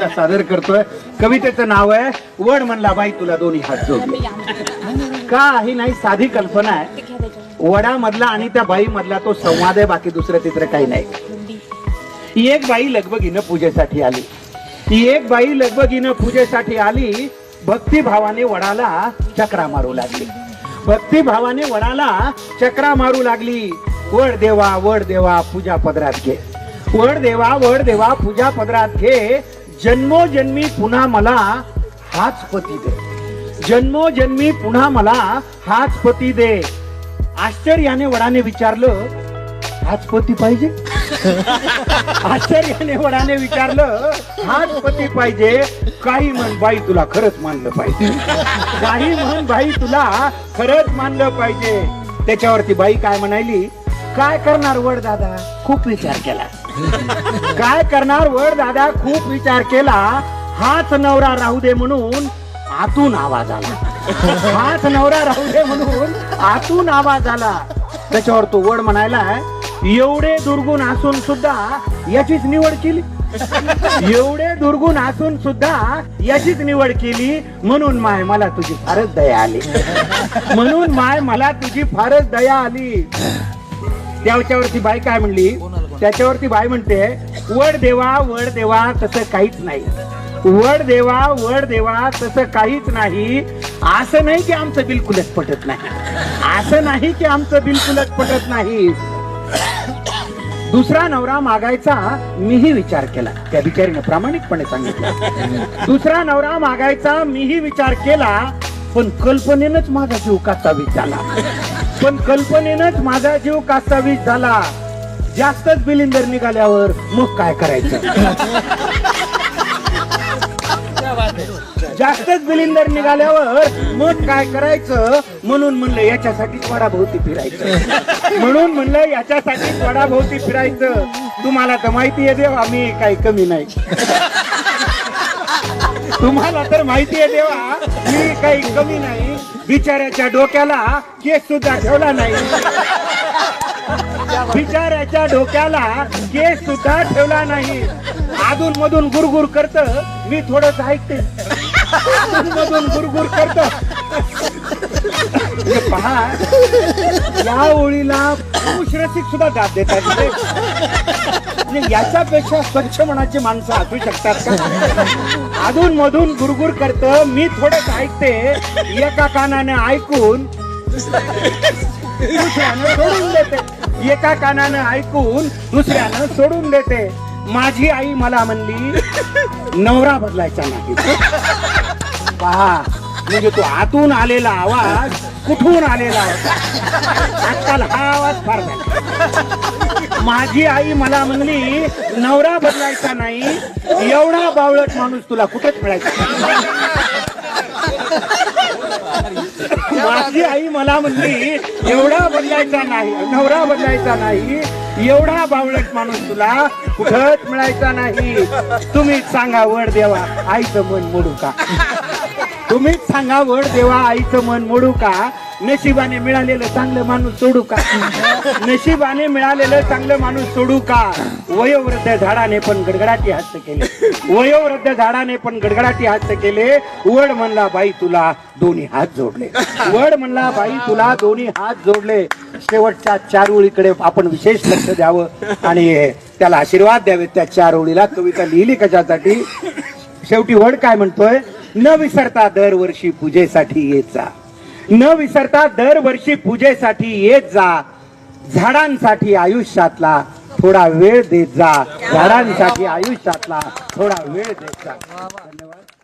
सादर करतोय. कवितेचं नाव आहे वड म्हणला बाई तुला दोन्ही हात जोडले का ही नाही साधी कल्पना आहे. वडामधला आणि त्या बाई मधला तो संवाद आहे बाकी दुसरं तिसरं काही नाही. ती एक बाई लगबगीनं पूजेसाठी आली. ती एक बाई लगबगीनं पूजेसाठी आली. भक्तिभावाने वडाला चक्रा मारू लागली. भक्तिभावाने वडाला चक्रा मारू लागली. वड देवा वड देवा पूजा पदरात घे. वड देवा वड देवा पूजा पदरात घे. जन्मोजन्मी पुन्हा मला हाच पती दे. जन्मोजन्मी पुन्हा मला हाच पती दे. आश्चर्याने वडाने विचारलं हाच पती पाहिजे? आश्चर्याने वडाने विचारलं हाच पती पाहिजे? काही म्हण बाई तुला खरंच मानलं पाहिजे. काही म्हण बाई तुला खरंच मानलं पाहिजे. त्याच्यावरती बाई काय म्हणाली काय करणार वड दादा? खूप विचार केला. काय करणार वड दादा? खूप विचार केला. हाच नवरा राहू दे म्हणून आतून आवाज आला. हाच नवरा राहू दे म्हणून आतून आवाज आला. त्याच्यावर तो वड म्हणायला एवढे दुर्गुण असून सुद्धा याचीच निवड केली. एवढे दुर्गुण असून सुद्धा याचीच निवड केली. म्हणून माय मला तुझी फारच दया आली. म्हणून माय मला तुझी फारच दया आली. त्याच्यावरती बाई काय म्हणली त्याच्यावरती बाय म्हणते वड देवा वड देवा तसं काहीच नाही. वड देवा वड देवा तसं काहीच नाही. असं नाही की आमचं बिलकुलच पटत नाही. असं नाही की आमचं बिलकुलच पटत नाही. दुसरा नवरा मागायचा मीही विचार केला. त्या बिचारीनं प्रामाणिकपणे सांगितलं. दुसरा नवरा मागायचा मीही विचार केला पण कल्पनेनच माझा जीव कासावीस झाला. पण कल्पनेनंच माझा जीव कासावीस झाला. जास्तच बिलिंदर निघाल्यावर मग काय करायचं? जास्तच बिलिंदर निघाल्यावर मग काय करायचं? म्हणून म्हणलं याच्यासाठीच वडाभोवती फिरायचं. म्हणून म्हणलं याच्यासाठीच वडाभोवती फिरायचं. तुम्हाला तर माहिती आहे देवा मी काही कमी नाही. तुम्हाला तर माहिती आहे देवा मी काही कमी नाही. बिचाऱ्याच्या डोक्याला केस सुद्धा ठेवला नाही. बिचाऱ्याच्या डोक्याला केस सुद्धा ठेवला नाही. अधून मधून गुरगुर करत. मी थोडस ऐकते. अधून मधून गुरगुर करत. हे पहा या ओळीला पुरुष रसिक सुद्धा दाद देतात. म्हणजे याच्यापेक्षा स्वच्छ मनाची माणसं असू शकतात का? अधून मधून गुरगुर करत. मी थोडंच ऐकते. एका कानाने ऐकून सोडून देते. एका कानानं ऐकून दुसऱ्यानं सोडून देते. माझी आई मला म्हणली नवरा बदलायचा नाही. पहा म्हणजे तो आतून आलेला आवाज कुठून आलेला होता? आजकाल हा आवाज फार झाला माझी आई मला म्हणली नवरा बदलायचा नाही एवढा बावळट माणूस तुला कुठेच मिळायचा माझी आई मला म्हणली एवढा बदलायचा नाही नवरा बदलायचा नाही एवढा बावळट माणूस तुला कुठंच मिळायचा नाही. तुम्हीच सांगा वड देवा आईचं मन मोडू का? तुम्हीच सांगा वड देवा आईचं मन मोडू का? नशिबाने मिळालेलं चांगलं माणूस सोडू का? नशिबाने मिळालेलं चांगलं माणूस सोडू का? वयोवृद्ध झाडाने पण गडगडाटी हस्त केले. वयोवृद्ध झाडाने पण गडगडाटी हस्त केले. वड म्हणला बाई तुला दोन्ही हात जोडले. वड म्हणला बाई तुला दोन्ही हात जोडले. शेवटच्या चार ओळीकडे आपण विशेष लक्ष द्यावं आणि त्याला आशीर्वाद द्यावे त्या चार ओळीला. कविता लिहिली कशासाठी? शेवटी वड काय म्हणतोय? न विसरता दरवर्षी पूजेसाठी येत जा. न विसरता दरवर्षी पूजेसाठी येत जा. झाडांसाठी आयुष्यातला थोडा वेळ देत जा. झाडांसाठी आयुष्यातला थोडा वेळ देत जा. धन्यवाद.